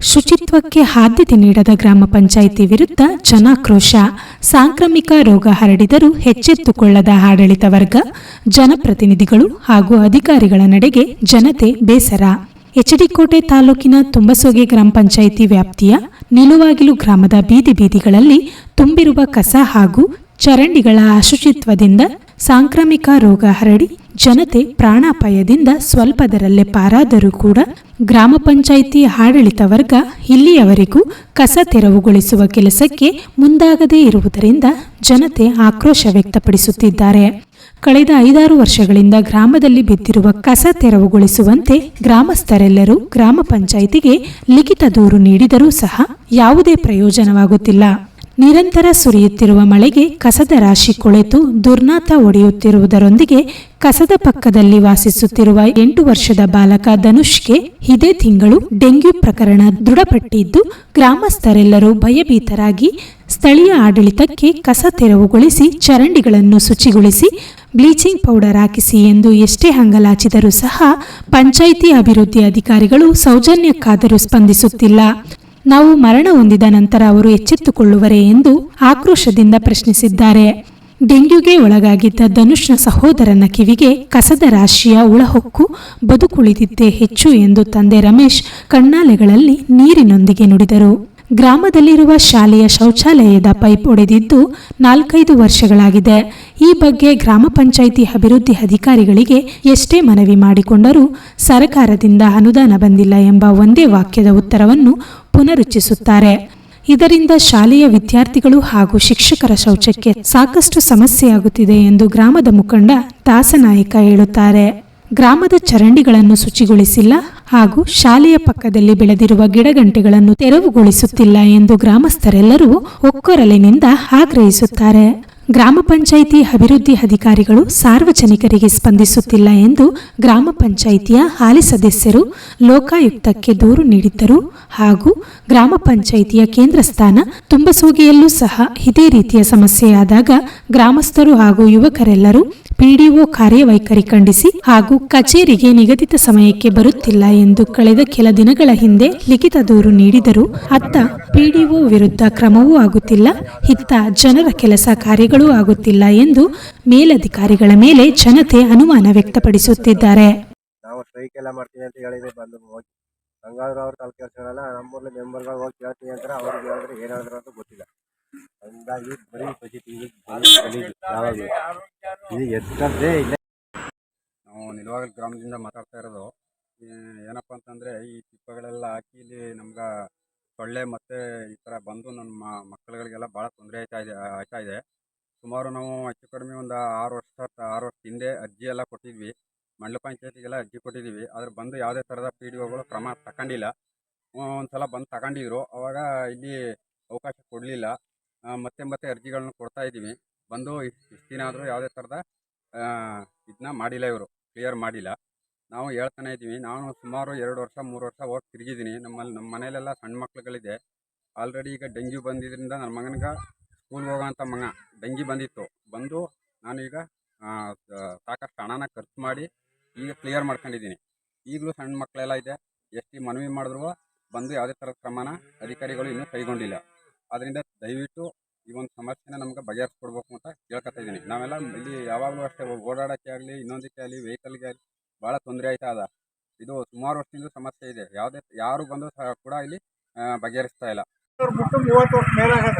ಶುಚಿತ್ವಕ್ಕೆ ಆದ್ಯತೆ ನೀಡದ ಗ್ರಾಮ ಪಂಚಾಯಿತಿ ವಿರುದ್ಧ ಜನಾಕ್ರೋಶ, ಸಾಂಕ್ರಾಮಿಕ ರೋಗ ಹರಡಿದರೂ ಹೆಚ್ಚೆತ್ತುಕೊಳ್ಳದ ಆಡಳಿತ ವರ್ಗ, ಜನಪ್ರತಿನಿಧಿಗಳು ಹಾಗೂ ಅಧಿಕಾರಿಗಳ ನಡೆಗೆ ಜನತೆ ಬೇಸರ. ಎಚ್ಡಿಕೋಟೆ ತಾಲೂಕಿನ ತುಂಬಸೋಗೆ ಗ್ರಾಮ ಪಂಚಾಯಿತಿ ವ್ಯಾಪ್ತಿಯ ನಿಲುವಾಗಿಲು ಗ್ರಾಮದ ಬೀದಿ ಬೀದಿಗಳಲ್ಲಿ ತುಂಬಿರುವ ಕಸ ಹಾಗೂ ಚರಂಡಿಗಳ ಅಶುಚಿತ್ವದಿಂದ ಸಾಂಕ್ರಾಮಿಕ ರೋಗ ಹರಡಿ ಜನತೆ ಪ್ರಾಣಾಪಾಯದಿಂದ ಸ್ವಲ್ಪದರಲ್ಲೇ ಪಾರಾದರೂ ಕೂಡ ಗ್ರಾಮ ಪಂಚಾಯಿತಿ ಆಡಳಿತ ವರ್ಗ ಇಲ್ಲಿಯವರೆಗೂ ಕಸ ತೆರವುಗೊಳಿಸುವ ಕೆಲಸಕ್ಕೆ ಮುಂದಾಗದೇ ಇರುವುದರಿಂದ ಜನತೆ ಆಕ್ರೋಶ ವ್ಯಕ್ತಪಡಿಸುತ್ತಿದ್ದಾರೆ. ಕಳೆದ ಐದಾರು ವರ್ಷಗಳಿಂದ ಗ್ರಾಮದಲ್ಲಿ ಬಿದ್ದಿರುವ ಕಸ ತೆರವುಗೊಳಿಸುವಂತೆ ಗ್ರಾಮಸ್ಥರೆಲ್ಲರೂ ಗ್ರಾಮ ಪಂಚಾಯಿತಿಗೆ ಲಿಖಿತ ದೂರು ನೀಡಿದರೂ ಸಹ ಯಾವುದೇ ಪ್ರಯೋಜನವಾಗುತ್ತಿಲ್ಲ. ನಿರಂತರ ಸುರಿಯುತ್ತಿರುವ ಮಳೆಗೆ ಕಸದ ರಾಶಿ ಕೊಳೆತು ದುರ್ನಾತ ಒಡೆಯುತ್ತಿರುವುದರೊಂದಿಗೆ ಕಸದ ಪಕ್ಕದಲ್ಲಿ ವಾಸಿಸುತ್ತಿರುವ ಎಂಟು ವರ್ಷದ ಬಾಲಕ ಧನುಷ್ಗೆ ಇದೇ ತಿಂಗಳು ಡೆಂಗ್ಯೂ ಪ್ರಕರಣ ದೃಢಪಟ್ಟಿದ್ದು ಗ್ರಾಮಸ್ಥರೆಲ್ಲರೂ ಭಯಭೀತರಾಗಿ ಸ್ಥಳೀಯ ಆಡಳಿತಕ್ಕೆ ಕಸ ತೆರವುಗೊಳಿಸಿ ಚರಂಡಿಗಳನ್ನು ಶುಚಿಗೊಳಿಸಿ ಬ್ಲೀಚಿಂಗ್ ಪೌಡರ್ ಹಾಕಿಸಿ ಎಂದು ಎಷ್ಟೇ ಹಂಗಲಾಚಿದರೂ ಸಹ ಪಂಚಾಯಿತಿ ಅಭಿವೃದ್ಧಿ ಅಧಿಕಾರಿಗಳು ಸೌಜನ್ಯಕ್ಕಾದರೂ ಸ್ಪಂದಿಸುತ್ತಿಲ್ಲ. ನಾವು ಮರಣ ಹೊಂದಿದ ನಂತರ ಅವರು ಎಚ್ಚೆತ್ತುಕೊಳ್ಳುವರೇ ಎಂದು ಆಕ್ರೋಶದಿಂದ ಪ್ರಶ್ನಿಸಿದ್ದಾರೆ. ಡೆಂಗ್ಯೂಗೆ ಒಳಗಾಗಿದ್ದ ಧನುಷ್ನ ಸಹೋದರನ ಕಿವಿಗೆ ಕಸದ ರಾಶಿಯ ಉಳಹೊಕ್ಕು ಬದುಕುಳಿದಿದ್ದೇ ಹೆಚ್ಚು ಎಂದು ತಂದೆ ರಮೇಶ್ ಕಣ್ಣಾಲೆಗಳಲ್ಲಿ ನೀರಿನೊಂದಿಗೆ ನುಡಿದರು. ಗ್ರಾಮದಲ್ಲಿರುವ ಶಾಲೆಯ ಶೌಚಾಲಯದ ಪೈಪ್ ಒಡೆದಿದ್ದು ನಾಲ್ಕೈದು ವರ್ಷಗಳಾಗಿದೆ. ಈ ಬಗ್ಗೆ ಗ್ರಾಮ ಪಂಚಾಯಿತಿ ಅಭಿವೃದ್ಧಿ ಅಧಿಕಾರಿಗಳಿಗೆ ಎಷ್ಟೇ ಮನವಿ ಮಾಡಿಕೊಂಡರೂ ಸರ್ಕಾರದಿಂದ ಅನುದಾನ ಬಂದಿಲ್ಲ ಎಂಬ ಒಂದೇ ವಾಕ್ಯದ ಉತ್ತರವನ್ನು ಪುನರುಚ್ಚಿಸುತ್ತಾರೆ ಇದರಿಂದ ಶಾಲೆಯ ವಿದ್ಯಾರ್ಥಿಗಳು ಹಾಗೂ ಶಿಕ್ಷಕರ ಶೌಚಕ್ಕೆ ಸಾಕಷ್ಟು ಸಮಸ್ಯೆಯಾಗುತ್ತಿದೆ ಎಂದು ಗ್ರಾಮದ ಮುಖಂಡ ದಾಸನಾಯಕ ಹೇಳುತ್ತಾರೆ. ಗ್ರಾಮದ ಚರಂಡಿಗಳನ್ನು ಶುಚಿಗೊಳಿಸಿಲ್ಲ ಹಾಗೂ ಶಾಲೆಯ ಪಕ್ಕದಲ್ಲಿ ಬೆಳೆದಿರುವ ಗಿಡಗಂಟೆಗಳನ್ನು ತೆರವುಗೊಳಿಸುತ್ತಿಲ್ಲ ಎಂದು ಗ್ರಾಮಸ್ಥರೆಲ್ಲರೂ ಒಕ್ಕೊರಲಿನಿಂದ ಆಗ್ರಹಿಸುತ್ತಾರೆ. ಗ್ರಾಮ ಪಂಚಾಯಿತಿ ಅಭಿವೃದ್ಧಿ ಅಧಿಕಾರಿಗಳು ಸಾರ್ವಜನಿಕರಿಗೆ ಸ್ಪಂದಿಸುತ್ತಿಲ್ಲ ಎಂದು ಗ್ರಾಮ ಪಂಚಾಯಿತಿಯ ಹಾಲಿ ಸದಸ್ಯರು ಲೋಕಾಯುಕ್ತಕ್ಕೆ ದೂರು ನೀಡಿದ್ದರು ಹಾಗೂ ಗ್ರಾಮ ಪಂಚಾಯಿತಿಯ ಕೇಂದ್ರ ಸ್ಥಾನ ತುಂಬಸೋಗಿಯಲ್ಲೂ ಸಹ ಇದೇ ರೀತಿಯ ಸಮಸ್ಯೆಯಾದಾಗ ಗ್ರಾಮಸ್ಥರು ಹಾಗೂ ಯುವಕರೆಲ್ಲರೂ ಪಿಡಿಒ ಕಾರ್ಯವೈಖರಿ ಖಂಡಿಸಿ ಹಾಗೂ ಕಚೇರಿಗೆ ನಿಗದಿತ ಸಮಯಕ್ಕೆ ಬರುತ್ತಿಲ್ಲ ಎಂದು ಕಳೆದ ಕೆಲ ದಿನಗಳ ಹಿಂದೆ ಲಿಖಿತ ದೂರು ನೀಡಿದರು ಅತ್ತ ಪಿಡಿಒ ವಿರುದ್ಧ ಕ್ರಮವೂ ಆಗುತ್ತಿಲ್ಲ. ಇತ್ತ ಜನರ ಕೆಲಸ ಕಾರ್ಯಗಳೂ ಆಗುತ್ತಿಲ್ಲ ಎಂದು ಮೇಲಧಿಕಾರಿಗಳ ಮೇಲೆ ಜನತೆ ಅನುಮಾನ ವ್ಯಕ್ತಪಡಿಸುತ್ತಿದ್ದಾರೆ. ಹಂಗಾದ್ರೂ ಅವ್ರು ತಲೆ ನಮ್ಮೂರ್ಲಿ ಮೆಂಬರ್ಗಳು ಹೋಗಿ ಕೇಳ್ತೀನಿ ಅಂತಾರೆ, ಅವ್ರಿಗೆ ಹೇಳಿದ್ರೆ ಏನಾದ್ರು ಅಂತ ಗೊತ್ತಿಲ್ಲ. ಹಂಗಾಗಿ ಬರೀ ಪಾಸಿಟಿವ್ ಯಾವಾಗಲೂ. ಇದು ಇಲ್ಲ ನಾವು ನಿಲುವಾಗಲ್ ಗ್ರಾಮದಿಂದ ಮಾತಾಡ್ತಾ ಇರೋದು ಏನಪ್ಪ ಅಂತಂದರೆ ಈ ತಿಪ್ಪಗಳೆಲ್ಲ ಹಾಕಿ ಇಲ್ಲಿ ನಮ್ಗೆ ಸೊಳ್ಳೆ ಮತ್ತು ಈ ಥರ ಬಂದು ನಮ್ಮ ಮಕ್ಕಳುಗಳಿಗೆಲ್ಲ ಭಾಳ ತೊಂದರೆ ಆಯ್ತಾ ಇದೆ ಆಯ್ತಾ ಇದೆ. ಸುಮಾರು ನಾವು ಹೆಚ್ಚು ಕಡಿಮೆ ಒಂದು ಆರು ವರ್ಷ ಆರು ವರ್ಷ ಹಿಂದೆ ಅರ್ಜಿ ಎಲ್ಲ ಕೊಟ್ಟಿದ್ವಿ. ಮಂಡಲ ಪಂಚಾಯತಿಗೆಲ್ಲ ಅರ್ಜಿ ಕೊಟ್ಟಿದ್ದೀವಿ. ಆದರೆ ಬಂದು ಯಾವುದೇ ಥರದ ಪಿ ಡಿ ಒಗಳು ಕ್ರಮ ತಗೊಂಡಿಲ್ಲ ಒಂದು ಸಲ ಬಂದು ತಗೊಂಡಿದ್ರು. ಅವಾಗ ಇಲ್ಲಿ ಅವಕಾಶ ಕೊಡಲಿಲ್ಲ. ಮತ್ತೆ ಮತ್ತೆ ಅರ್ಜಿಗಳನ್ನ ಕೊಡ್ತಾ ಇದ್ದೀವಿ. ಬಂದು ಇಷ್ಟು ದಿನ ಆದರೂ ಯಾವುದೇ ಥರದ ಇದನ್ನ ಮಾಡಿಲ್ಲ ಇವರು. ಕ್ಲಿಯರ್ ಮಾಡಿಲ್ಲ. ನಾವು ಹೇಳ್ತಾನೆ ಇದ್ದೀವಿ. ನಾನು ಸುಮಾರು ಎರಡು ವರ್ಷ, ಮೂರು ವರ್ಷ ಹೋಗಿ ತಿರುಗಿದ್ದೀನಿ. ನಮ್ಮಲ್ಲಿ ನಮ್ಮ ಮನೆಯಲ್ಲೆಲ್ಲ ಸಣ್ಣ ಮಕ್ಳುಗಳಿದೆ. ಆಲ್ರೆಡಿ ಈಗ ಡೆಂಗ್ಯು ಬಂದಿದ್ದರಿಂದ ನನ್ನ ಮಗನಿಗೆ ಸ್ಕೂಲ್ಗೆ ಹೋಗೋಂಥ ಮಗ ಡೆಂಗ್ಯೂ ಬಂದಿತ್ತು. ಬಂದು ನಾನೀಗ ಸಾಕಷ್ಟು ಹಣನ ಖರ್ಚು ಮಾಡಿ ಈಗ ಕ್ಲಿಯರ್ ಮಾಡ್ಕೊಂಡಿದ್ದೀನಿ. ಈಗಲೂ ಸಣ್ಣ ಮಕ್ಕಳೆಲ್ಲ ಇದೆ. ಎಷ್ಟು ಮನವಿ ಮಾಡಿದ್ರು ಬಂದು ಯಾವುದೇ ಥರದ ಕ್ರಮನ ಅಧಿಕಾರಿಗಳು ಇನ್ನೂ ಕೈಗೊಂಡಿಲ್ಲ. ಆದ್ದರಿಂದ ದಯವಿಟ್ಟು ಈ ಒಂದು ಸಮಸ್ಯೆನ ನಮ್ಗೆ ಬಗೆಹರಿಸ್ಕೊಡ್ಬೇಕು ಅಂತ ಕೇಳ್ಕೊತಾ ಇದ್ದೀನಿ. ನಾವೆಲ್ಲ ಇಲ್ಲಿ ಯಾವಾಗಲೂ ಅಷ್ಟೇ ಓಡಾಡೋಕ್ಕೆ ಆಗಲಿ, ಇನ್ನೊಂದಕ್ಕೆ ಆಗಲಿ, ವೆಹಿಕಲ್ಗೆ ಆಗಲಿ ಭಾಳ ತೊಂದರೆ ಆಯ್ತಾ ಅದ. ಇದು ಸುಮಾರು ವರ್ಷದಿಂದ ಸಮಸ್ಯೆ ಇದೆ. ಯಾವುದೇ, ಯಾರು ಬಂದು ಕೂಡ ಇಲ್ಲಿ ಬಗೆಹರಿಸ್ತಾ ಇಲ್ಲ. ಬಿಟ್ಟು ಮೂವತ್ತು ವರ್ಷ ಮೇಲಾಗದ.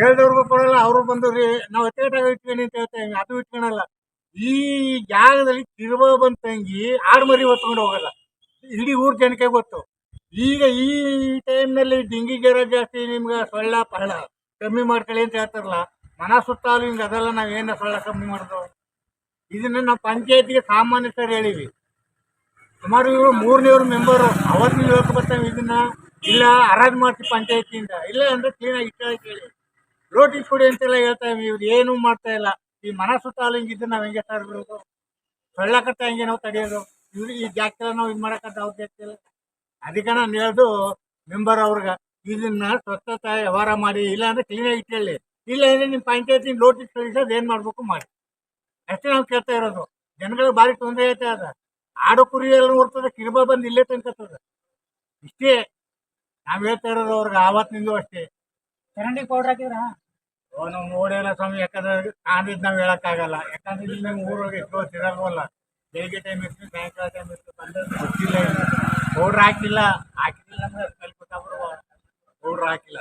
ಹೇಳ್ದವ್ರಿಗೂ ಕೊಡಲ್ಲ, ಅವರು ಬಂದು ರೀ, ನಾವು ಎತ್ತೇಟಾಗ ಇಟ್ಕೊಂಡು ಅಂತ ಹೇಳ್ತೇವೆ ಅದು ಇಟ್ಕೊಳಲ್ಲ. ಈ ಜಾಗದಲ್ಲಿ ತಿರುವ ಬಂತಂಗಿ ಆಡು ಮರಿ ಹೊತ್ಕೊಂಡು ಹೋಗಲ್ಲ. ಇಡೀ ಊರ್ ಜನಕ್ಕೆ ಗೊತ್ತು. ಈಗ ಈ ಟೈಮ್ನಲ್ಲಿ ಡಿಂಗಿ ಜ್ವರ ಜಾಸ್ತಿ, ನಿಮ್ಗೆ ಸೊಳ್ಳ ಪಳ್ಳ ಕಮ್ಮಿ ಮಾಡ್ಕೊಳ್ಳಿ ಅಂತ ಹೇಳ್ತಾರಲ್ಲ, ಮನ ಸುತ್ತಾಲು ಹಿಂಗೆ ಅದೆಲ್ಲ ಏನು ಸೊಳ್ಳ ಕಮ್ಮಿ ಮಾಡ್ದು? ಇದನ್ನ ನಾವು ಪಂಚಾಯತಿಗೆ ಸಾಮಾನ್ಯ ಸರ್ ಹೇಳಿವಿ. ಸುಮಾರು ಇವರು ಮೂರನೇವ್ರ ಮೆಂಬರು ಅವತ್ತಿನ ಹೇಳ್ಕೊ ಬರ್ತಾವೆ ಇದನ್ನ. ಇಲ್ಲ ಆರಾಧ ಮಾಡ್ತೀವಿ ಪಂಚಾಯತಿಯಿಂದ. ಇಲ್ಲ ಅಂದ್ರೆ ಕ್ಲೀನಾಗಿ ಇಟ್ಕೊಳ್ಳಿ ಕೇಳಿ ರೋಟಿ ಕೊಡಿ ಅಂತೆಲ್ಲ ಹೇಳ್ತಾ ಇವ್ರು ಏನೂ ಮಾಡ್ತಾ ಇಲ್ಲ. ಈ ಮನ ಸುತ್ತಾಲು ಹಿಂಗಿದ್ದು ನಾವು ಹೆಂಗೆ ಸರ್ ಬಿಡೋದು ಕಟ್ಟ ಹೆಂಗೆ ನಾವು ತಡೆಯೋದು? ಇವ್ರಿಗೆ ಈ ಜಾಗಕ್ಕೆಲ್ಲ ನಾವು ಇದು ಮಾಡಕ್ಕಂತ ಅವಶ್ಯಕತೆ ಇಲ್ಲ ಅದಕ್ಕೆ ನಾನು ಹೇಳ್ದು ಮೆಂಬರ್ ಅವ್ರಿಗೆ ಇದನ್ನ ಸ್ವಚ್ಛತೆ ವ್ಯವಹಾರ ಮಾಡಿ ಇಲ್ಲ ಅಂದ್ರೆ ಕ್ಲೀನಾಗಿ ಇಟ್ಕೊಳ್ಳಿ. ಇಲ್ಲ ಅಂದ್ರೆ ನಿಮ್ಮ ಪಂಚಾಯತಿ ನೋಟಿಸ್ ಕಳಿಸೋದು ಏನು ಮಾಡಬೇಕು ಮಾಡಿ. ಅಷ್ಟೇ ನಾವು ಕೇಳ್ತಾ ಇರೋದು. ಜನಗಳಿಗೆ ಭಾರಿ ತೊಂದರೆ ಐತೆ ಅದ. ಆಡು ಕುರಿ ಎಲ್ಲ ನೋಡ್ತದೆ ಕಿರುಬ ಬಂದು ಇಲ್ಲೇ ತನ್ಕತ್ತದ ಇಷ್ಟೇ. ನಾವು ಹೇಳ್ತಾ ಇರೋದು ಅವ್ರಿಗೆ ಆವತ್ತಿನಿಂದ ಅಷ್ಟೇ. ಚರಂಡಿ ಪೌಡ್ರ್ ಹಾಕಿದ್ರ? ಓ ನಾವು ನೋಡಿಲ್ಲ ಸ್ವಾಮಿ ಯಾಕಂದ್ರೆ ಕಾಣಿದ್ ನಾವು ಹೇಳಕ್ಕಾಗಲ್ಲ. ಯಾಕಂದ್ರೆ ಇಲ್ಲಿ ನಮ್ಮ ಊರೊಳಗೆ ಎಷ್ಟೋ ತಿರಲ್ವಲ್ಲ ಬೆಳಿಗ್ಗೆ ಟೈಮ್ ಇರ್ತೀವಿ ಸಾಯಂಕಾಲ ಟೈಮ್ ಇರ್ತೀವಿ ಬಂದ್ರೆ ಗೊತ್ತಿಲ್ಲ ಪೌಡ್ರ್ ಹಾಕಿಲ್ಲ ಹಾಕಿಲ್ಲ ಅಂದ್ರೆ ಕಲ್ ಗೊತ್ತಾಗ್ಬಿಡುವ ಪೌಡ್ರ್ ಹಾಕಿಲ್ಲ.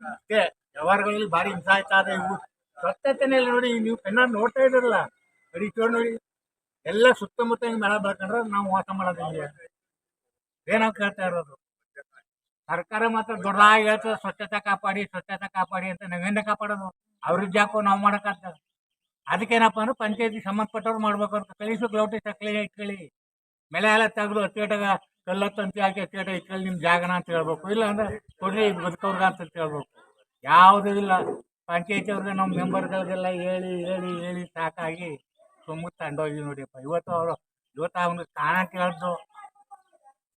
ಅಷ್ಟೇ ವ್ಯವಹಾರಗಳಲ್ಲಿ ಭಾರಿ ಹಿಂಸೆ ಆಯ್ತಾ ಇದೆ ಇವು. ಸ್ವಚ್ಛತೆನೇ ಇಲ್ಲ ನೋಡಿ, ನೀವು ಕಣ್ಣ ನೋಡ್ತಾ ಇದ್ರಲ್ಲ ಇಟ್ಕೊಂಡು ನೋಡಿ. ಎಲ್ಲ ಸುತ್ತಮುತ್ತ ಹಿಂಗೆ ಮಳೆ ಬೆಳ್ಕೊಂಡ್ರೆ ನಾವು ವಾಸ ಮಾಡೋದು ಹಿಂಗೆ. ಏನಾವ್ ಕೇಳ್ತಾ ಇರೋದು. ಸರ್ಕಾರ ಮಾತ್ರ ದೊಡ್ಡದಾಗಿ ಹೇಳ್ತದೆ, ಸ್ವಚ್ಛತೆ ಕಾಪಾಡಿ ಸ್ವಚ್ಛತೆ ಕಾಪಾಡಿ ಅಂತ ನಾವೇನ ಕಾಪಾಡೋದು? ಅವ್ರಿಗೆ ಜಾಕೋ ನಾವು ಮಾಡೋಕ್ಕಾಗ್ತದೆ ಅದಕ್ಕೇನಪ್ಪ ಅಂದ್ರೆ ಪಂಚಾಯತಿ ಸಂಬಂಧಪಟ್ಟವ್ರು ಮಾಡ್ಬೇಕು ಅಂತ ಕಳಿಸು, ಗ್ಲೌಟಿ ಸಕ್ಲಿ ಇಟ್ಕೊಳ್ಳಿ. ಬೆಳೆ ಎಲ್ಲ ತೆಗೆದು ತೇಟಾಗ ಕಲ್ಲ ತಂತಿ ಹಾಕಿ ತೇಟ ಇಕ್ಕಲ್ಲಿ ನಿಮ್ಮ ಜಾಗನ ಅಂತ ಹೇಳ್ಬೇಕು. ಇಲ್ಲ ಅಂದ್ರೆ ಕೊಡ್ರಿ ಬದುಕವ್ರಿಗೆ ಅಂತ ಹೇಳ್ಬೇಕು. ಯಾವುದೂ ಇಲ್ಲ. ಪಂಚಾಯತಿ ಅವ್ರಿಗೆ ನಮ್ಮ ಮೆಂಬರ್ಗಳಿಗೆಲ್ಲ ಹೇಳಿ ಹೇಳಿ ಹೇಳಿ ಸಾಕಾಗಿ ಸುಮ್ಮ ತಂಡೋಗಿ ನೋಡಿಯಪ್ಪ. ಇವತ್ತು ಅವರು ಇವತ್ತು ಅವ್ನ ಕಾಣ ಕೇಳಿದ್ದು